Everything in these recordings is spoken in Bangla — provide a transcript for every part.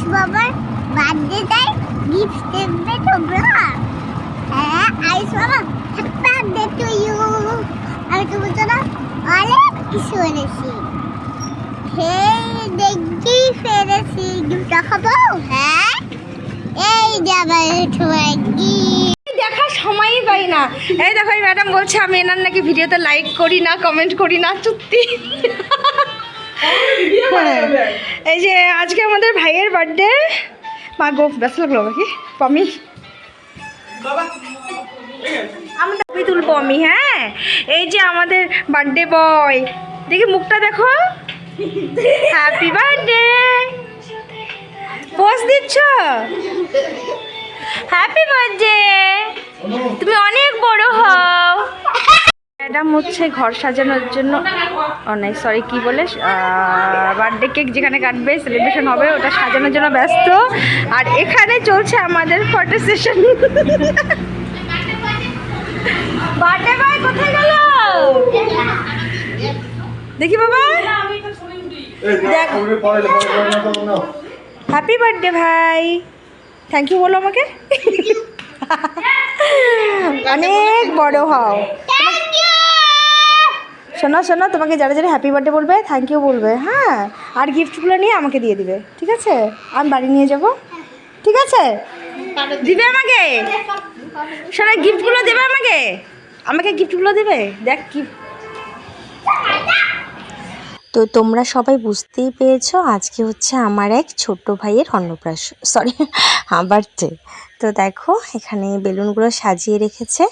আয়ুষ বাবার গিফট দেবে তোমরা? হ্যাঁ আয়ুষ বাবা হ্যাপি বার্থডে টু ইউ আমি তো না, অনেক কিছু এনেছি। সেই দেখি ফেরেছি গিফট খাব হ্যাঁ? এই যে আমার তোমার গিফট দেখার সময়ই পাই না। এই দেখো ম্যাডাম বলছে, আমি এনার নাকি ভিডিওতে লাইক করি না কমেন্ট করি না হ্যাঁ। এই যে আজকে আমাদের ভাইয়ের বার্থডে মা গো ব্যস্ত লাগল নাকি পমি। আমি ছবি তুলবো আমি হ্যাঁ। এই যে আমাদের বার্থডে বয় দেখি মুখটা দেখো। হ্যাপি বার্থডে পোজ দিচ্ছ? হ্যাপি বার্থডে তুমি ম্যাডাম হচ্ছে ঘর সাজানোর জন্য অনেক সরি কি বলে বার্থডে কেক যেখানে কাটবে সেলিব্রেশন হবে, ওটা সাজানোর জন্য ব্যস্ত। আর এখানে চলছে আমাদের ফটো সেশন দেখি বাবা। হ্যাপি বার্থডে ভাই। থ্যাংক ইউ বলো আমাকে। অনেক বড় হও। শোনো শোনো, তোমাকে যারা যারা হ্যাপি বার্থডে বলবে থ্যাংক ইউ বলবে হ্যাঁ? আর গিফটগুলো নিয়ে আমাকে দিয়ে দিবে, ঠিক আছে? আমি বাড়ি নিয়ে যাব, ঠিক আছে? দিবে আমাকে? শোনো গিফটগুলো দেবে আমাকে? আমাকে গিফটগুলো দেবে? দেখ কি তো তোমরা সবাই বুঝতেই পেরেছ আজকে হচ্ছে আমার এক ছোট্ট ভাইয়ের অন্নপ্রাশন সরি বার্থডে তো। দেখো, এখানে বেলুনগুলো সাজিয়ে রেখেছে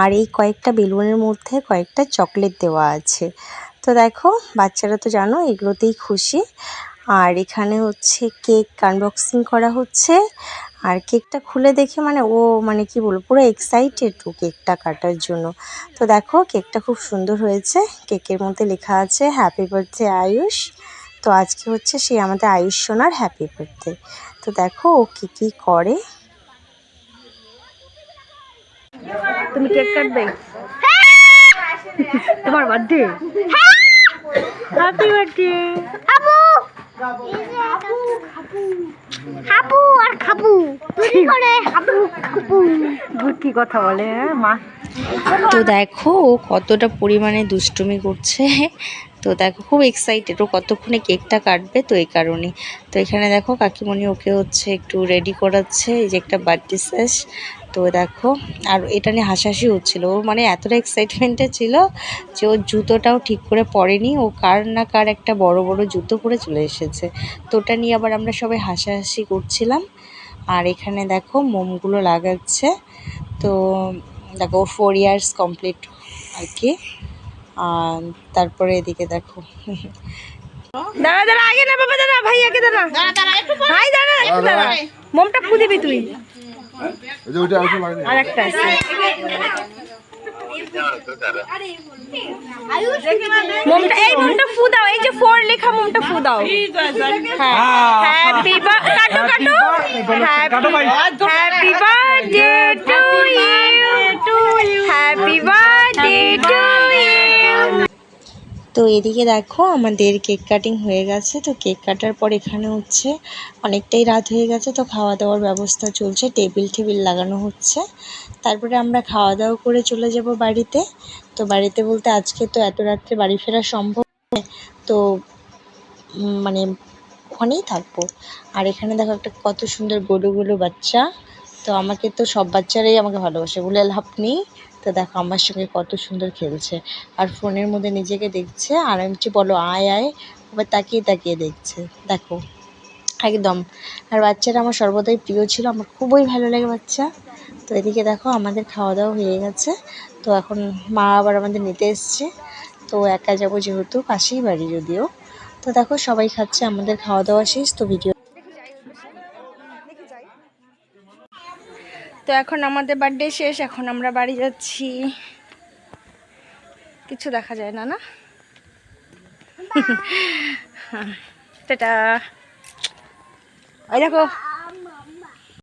আর এই কয়েকটা বেলুনের মধ্যে কয়েকটা চকলেট দেওয়া আছে। তো দেখো, বাচ্চারা তো জানো এগুলোতেই খুশি। আর এখানে হচ্ছে কেক আনবক্সিং করা হচ্ছে। আর কেকটা খুলে দেখে মানে ও মানে কি বলব পুরো এক্সাইটেড ও কেকটা কাটার জন্য। তো দেখো কেকটা খুব সুন্দর হয়েছে। কেকের মধ্যে লেখা আছে হ্যাপি বার্থডে আয়ুষ তো আজকে হচ্ছে সেই আমাদের আয়ুষ সোনার হ্যাপি বার্থডে তো দেখো ও কী কী করে? তুমি কেক কাটবে? তোমার বার্থডে হ্যাপি বার্থডে আবু। হাবু আর খাবু। তুই করে হাবু খাবু? কি কথা বলে হ্যাঁ মা? তো দেখো কতটা পরিমাণে দুষ্টুমি করছে। তো দেখো, খুব এক্সাইটেড ও কতক্ষণে কেকটা কাটবে তো এই কারণে তো এখানে দেখো, কাকিমণি ওকে হচ্ছে একটু রেডি করাচ্ছে, এই যে একটা বার্থডে শেষ তো দেখো, আর এটা নিয়ে হাসাহাসি হচ্ছিল। ও মানে এতটা এক্সাইটমেন্টে ছিল যে ওর জুতোটাও ঠিক করে পরেনি। ও কার না কার একটা বড় বড় জুতো পরে চলে এসেছে। তো ওটা নিয়ে আবার আমরা সবাই হাসাহাসি করছিলাম। আর এখানে দেখো, মোমগুলো লাগাচ্ছে। তো দেখো ফোর ইয়ার্স কমপ্লিট আর কি। তারপরে এদিকে দেখো। দাঁড়া দাঁড়া আগে না বাবা দাঁড়া ভাই আগে দাঁড়া। ভাই দাঁড়া একটু দাঁড়া মোমটা ফু দিবি তুই। আর একটা আছে। মোমটা এই মোমটা ফু দাও এই যে ফোর লেখা মোমটা ফু দাও। হ্যাঁ। হ্যাপি কাটো কাটো। হ্যাপি বার্থডে তো এদিকে দেখো আমাদের কেক কাটিং হয়ে গেছে। তো কেক কাটার পর এখানে হচ্ছে অনেকটাই রাত হয়ে গেছে, তো খাওয়া দাওয়ার ব্যবস্থা চলছে, টেবিল টেবিল লাগানো হচ্ছে। তারপরে আমরা খাওয়া দাওয়া করে চলে যাব বাড়িতে। তো বাড়িতে বলতে আজকে তো এত রাত্রে বাড়ি ফেরা সম্ভব তো মানে ওখানেই থাকব। আর এখানে দেখো একটা কত সুন্দর গরু গরু বাচ্চা, তো আমাকে তো সব বাচ্চারাই আমাকে ভালোবাসে, বলে লাভ নেই। তো দেখো, আমার সঙ্গে কত সুন্দর খেলছে। আর ফোনের মধ্যে নিজেকে দেখছে, আর আমি বলো, আয় আয়। আবার তাকিয়ে তাকিয়ে দেখছে। দেখো, একদম। আর বাচ্চাটা আমার সর্বদাই প্রিয় ছিল, আমার খুবই ভালো লাগে বাচ্চা। তো এদিকে দেখো, আমাদের খাওয়া দাওয়া হয়ে গেছে। তো এখন মা আবার আমাদের নিতে এসছে। তো একা যাব যেহেতু, পাশেই বাড়ি যদিও। তো দেখো, সবাই খাচ্ছে, আমাদের খাওয়া দাওয়া শেষ, তো ভিডিও তো এখন আমাদের বার্থডে শেষ এখন আমরা বাড়ি যাচ্ছি। কিছু দেখা যায় না না? টাটা। ওই দেখো